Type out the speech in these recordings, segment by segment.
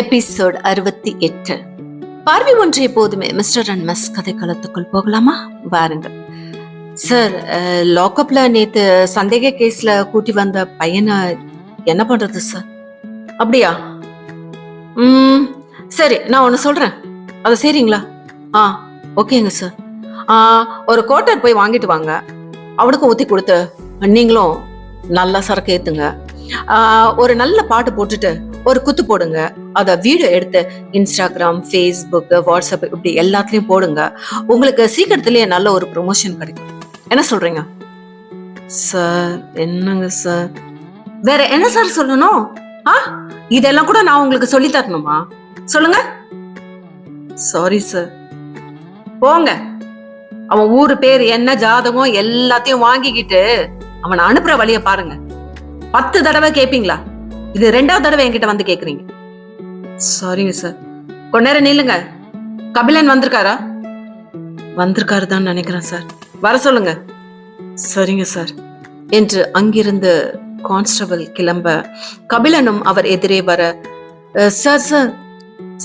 Episode அறுபத்தி எட்டு. பார்வை ஒன்று போதுமே. மிஸ்டர் அண்ட் மிஸ் கதைக்களத்துக்குள் போகலாமா? வாருங்கள். சார் லாக்அப்ல நேத்து சந்தேக கேஸ்ல கூட்டி வந்த பையனை என்ன பண்றது சார்? அப்படியா? ம் சரி நான் ஒன்று சொல்றேன். அது சரிங்களா ஆ ஓகேங்க சார். ஆ ஒரு கோட்டர் போய் வாங்கிட்டு வாங்க. அவனுக்கு ஊற்றி கொடுத்து நீங்களும் நல்லா சரக்கு ஏற்றுங்க ஒரு நல்ல பாட்டு போட்டுட்டு ஒரு குத்து போடுங்க. அதை வீடியோ எடுத்து இன்ஸ்டாகிராம் ஃபேஸ்புக் வாட்ஸ்அப் இப்படி எல்லாத்துலயும் போடுங்க. உங்களுக்கு சீக்கிரத்திலேயே நல்ல ஒரு ப்ரொமோஷன் கிடைக்கும். என்ன சொல்றீங்க? சார் என்னங்க சார் வேற என்ன சார் சொல்லணும்? ஆ? இதெல்லாம் கூட நான் உங்களுக்கு சொல்லி தரணுமா? சொல்லுங்க. சாரி சார் போங்க. அவன் ஊரு பேர் என்ன ஜாதகம் எல்லாத்தையும் வாங்கிக்கிட்டு அவனை அனுப்புற வழிய பாருங்க. பத்து தடவை கேப்பீங்களா? இது ரெண்டாவது தடவை என்கிட்ட வந்து கேக்குறீங்க. சாரிங்க சார் கொஞ்ச நேரம் நில்லுங்க. கபிலன் வந்திருக்காரா? வந்திருக்காரு தான் நினைக்கிறேன் சார் வர சொல்லுங்க. சரிங்க சார் என்று அங்கிருந்து கான்ஸ்டபிள் கிளம்ப கபிலனும் அவர் எதிரே வர சார் சார்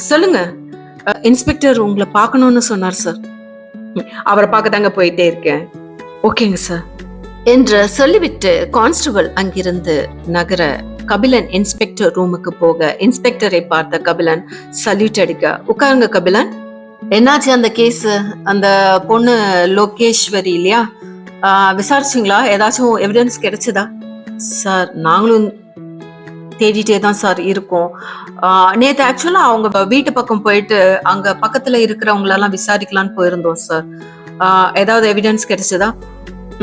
சொல்லுங்க. இன்ஸ்பெக்டர் உங்களை பார்க்கணும்னு சொன்னார் சார் அவரை பார்க்க தாங்க போயிட்டே இருக்கேன். ஓகேங்க சார் என்று சொல்லிவிட்டு கான்ஸ்டபிள் அங்கிருந்து நகர கபிலன் இன்ஸ்பெக்டர் ரூமுக்கு போக இன்ஸ்பெக்டரை பார்த்த கபிலன் சல்யூட் அடிக்க உட்காருங்க கபிலன். என்னாச்சு அந்த கேஸ் அந்த பொண்ணு லோகேஸ்வரி இல்லையா? விசாரிச்சிங்களா? ஏதாச்சும் எவிடன்ஸ் கிடைச்சதா? சார் நாங்களும் தேடிட்டே தான் சார் இருக்கோம். நேற்று ஆக்சுவலாக அவங்க வீட்டு பக்கம் போயிட்டு அங்கே பக்கத்தில் இருக்கிறவங்களெல்லாம் விசாரிக்கலாம்னு போயிருந்தோம் சார். ஏதாவது எவிடன்ஸ் கிடைச்சதா?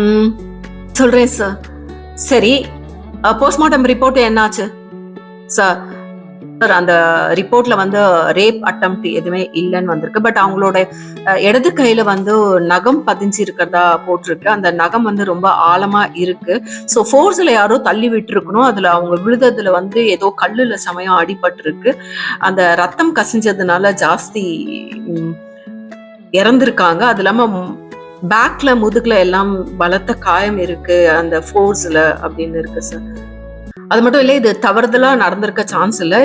ம் சொல்கிறேன் சார். சரி போஸ்ட்மார்ட்டம் ரிப்போர்ட் என்னாச்சு? சார் சார் அந்த ரிப்போர்ட்ல வந்து ரேப் அட்டம் எதுவுமே இல்லைன்னு வந்திருக்கு. பட் அவங்களோட இடது கையில வந்து நகம் பதிஞ்சு இருக்கிறதா போட்டிருக்கு. அந்த நகம் வந்து ரொம்ப ஆழமா இருக்கு. ஸோ ஃபோர்ஸ்ல யாரோ தள்ளி விட்டுருக்கணும். அதுல அவங்க விழுததுல வந்து ஏதோ கல்லுல சமயம் அடிபட்டிருக்கு. அந்த ரத்தம் கசிஞ்சதுனால ஜாஸ்தி இறந்திருக்காங்க. அது இல்லாம பேக்ல முதுகுல எல்லாம் பலத்த காயம் இருக்கு அந்த ஃபோர்ஸ்ல அப்படின்னு இருக்கு சார் அது மட்டும் இல்லை இது தவறுதலா நடந்திருக்க சான்ஸ் இல்லை.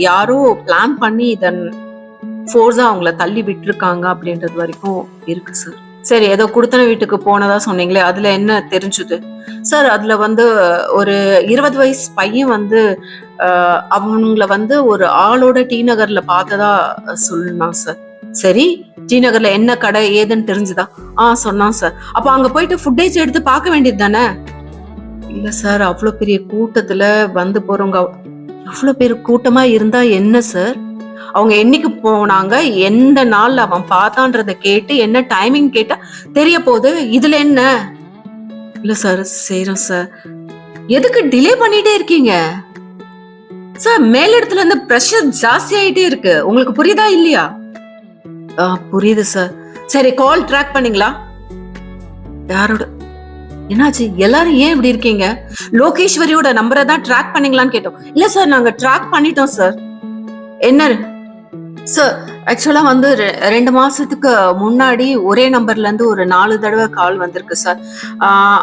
யாரோ பிளான் பண்ணி இதன் ஃபோர்ஸா அவங்கள தள்ளி விட்டுருக்காங்க அப்படின்றது வரைக்கும் இருக்கு சார் சரி ஏதோ குடுத்தன வீட்டுக்கு போனதா சொன்னீங்களே அதுல என்ன தெரிஞ்சுது? சார் அதுல வந்து ஒரு இருபது வயசு பையன் வந்து அவங்கள வந்து ஒரு ஆளோட டி நகர்ல பார்த்ததா சொல்லணும் சார் சரி ஜி நகர்ல என்ன கடை ஏதுன்னு தெரிஞ்சுதா? ஆ சொன்னான் சார் அப்ப அங்க போயிட்டு ஃபுட்டேஜ் எடுத்து பார்க்க வேண்டியது தானே? இல்ல சார் அவ்வளோ பெரிய கூட்டத்துல வந்து போறவங்க எவ்வளோ பேர் கூட்டமா இருந்தா என்ன சார் அவங்க என்னைக்கு போனாங்க எந்த நாள்ல அவன் பார்த்தான்றத கேட்டு என்ன டைமிங் கேட்டா தெரிய போகுது இதுல என்ன? இல்ல சார் செய்யறோம் சார் எதுக்கு டிலே பண்ணிட்டே இருக்கீங்க? சார் மேலிடத்துல இருந்து ப்ரெஷர் ஜாஸ்தி ஆயிட்டே இருக்கு. உங்களுக்கு புரியுதா இல்லையா? புரியுது சார் சரி கால் ட்ராக் பண்ணீங்களா? யாரோட? என்னாச்சு? எல்லாரும் ஏன் இப்படி இருக்கீங்க? லோகேஸ்வரியோட நம்பரை தான் ட்ராக் பண்ணீங்களான்னு கேட்டோம். இல்ல சார் நாங்க ட்ராக் பண்ணிட்டோம் சார் என்ன? சார் ஆக்சுவலா வந்து ரெ- ரெண்டு மாசத்துக்கு முன்னாடி ஒரே நம்பர்ல இருந்து ஒரு நாலு தடவை கால் வந்திருக்கு சார்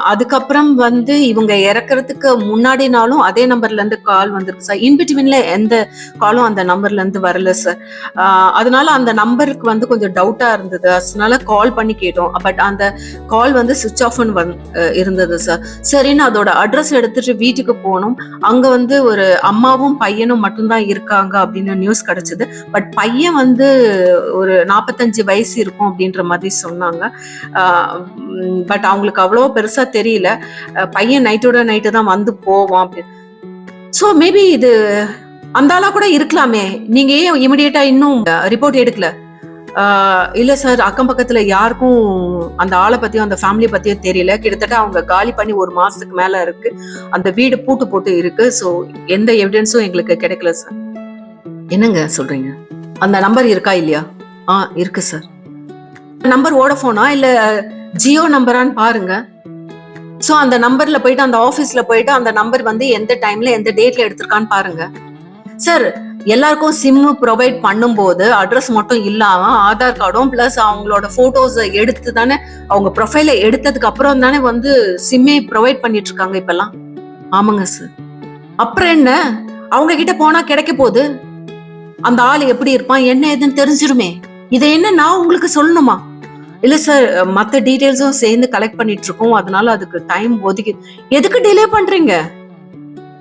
அதுக்கப்புறம் வந்து இவங்க இறக்குறதுக்கு முன்னாடி நாளும் அதே நம்பர்ல இருந்து கால் வந்திருக்கு சார் இன்பிட்வீன்ல எந்த காலும் அந்த நம்பர்ல இருந்து வரல சார் அதனால அந்த நம்பருக்கு வந்து கொஞ்சம் டவுட்டா இருந்தது. அதனால கால் பண்ணி கேட்டோம். பட் அந்த கால் வந்து சுவிச் ஆஃப் இருந்தது சார் சரின்னு அதோட அட்ரஸ் எடுத்துட்டு வீட்டுக்கு போனோம். அங்க வந்து ஒரு அம்மாவும் பையனும் மட்டும்தான் இருக்காங்க அப்படின்னு நியூஸ் கிடைச்சது. பட் பையன் வந்து ஒரு நாற்பத்தஞ்சு வயசு இருக்கும் அப்படின்ற மாதிரி சொன்னாங்க. பட் அவங்களுக்கு அவ்வளோ பெருசா தெரியல. பையன் நைட்டோட நைட்டு தான் வந்து போவான் அப்படின்னு. ஸோ மேபி இது அந்த ஆளா கூட இருக்கலாமே. நீங்க ஏன் இமிடியேட்டா இன்னும் ரிப்போர்ட் எடுக்கல? இல்ல சார் அக்கம் பக்கத்துல யாருக்கும் அந்த ஆளை பத்தியும் அந்த ஃபேமிலி பத்தியும் தெரியல. கிட்டத்தட்ட அவங்க காலி பண்ணி ஒரு மாசத்துக்கு மேல இருக்கு. அந்த வீடு பூட்டு போட்டு இருக்கு. ஸோ எந்த எவிடன்ஸும் எங்களுக்கு கிடைக்கல சார் என்னங்க சொல்றீங்க? அந்த நம்பர் இருக்கா இல்லையா? ஆ இருக்கு சார் நம்பர் ஓடஃபோனா இல்ல ஜியோ நம்பரான்னு பாருங்க. ஸோ அந்த நம்பர்ல போயிட்டு அந்த ஆஃபீஸ்ல போயிட்டு அந்த நம்பர் வந்து எந்த டைம்ல எந்த டேட்ல எடுத்திருக்கான்னு பாருங்க. சார் எல்லாருக்கும் சிம்மு ப்ரொவைட் பண்ணும்போது அட்ரஸ் மட்டும் இல்லாம ஆதார் கார்டும் பிளஸ் அவங்களோட போட்டோஸ் எடுத்து தானே அவங்க ப்ரொஃபைல எடுத்ததுக்கு அப்புறம் தானே வந்து சிம்மே ப்ரொவைட் பண்ணிட்டு இருக்காங்க இப்பெல்லாம். ஆமாங்க சார் அப்புறம் என்ன? அவங்க கிட்ட போனா கிடைக்க போகுது? அந்த ஆள் எப்படி இருப்பான் என்ன ஏதுன்னு தெரிஞ்சிருமே. இதை என்ன நான் உங்களுக்கு சொல்லணுமா? இல்ல சார் மத்த டீடைல்ஸும் சேர்ந்து கலெக்ட் பண்ணிட்டு இருக்கோம். அதனால அதுக்கு டைம் ஒதுக்கி எதுக்கு டிலே பண்றீங்க?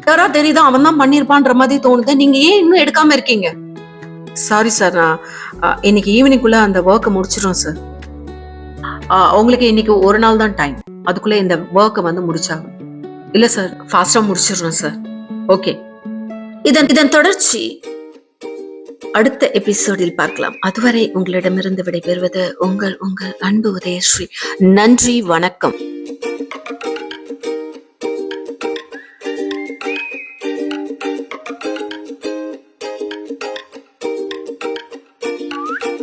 யாரா தெரியுதா? அவன் தான் பண்ணிருப்பான்ற மாதிரி தோணுது. நீங்க ஏன் இன்னும் எடுக்காம இருக்கீங்க? சாரி சார் நான் இன்னைக்கு ஈவினிங்குள்ள அந்த ஒர்க்கை முடிச்சிடும் சார் உங்களுக்கு இன்னைக்கு ஒரு நாள் தான் டைம் அதுக்குள்ள இந்த ஒர்க்கை வந்து முடிச்சாகும் இல்ல சார் ஃபாஸ்டா முடிச்சிடுறோம் சார் ஓகே இதன் இதன் தொடர்ச்சி அடுத்த எபிசோடில் பார்க்கலாம். அதுவரை உங்களிடமிருந்து விடைபெறுவது உங்கள் உங்கள் அன்பு உதயஸ்ரீ. நன்றி வணக்கம்.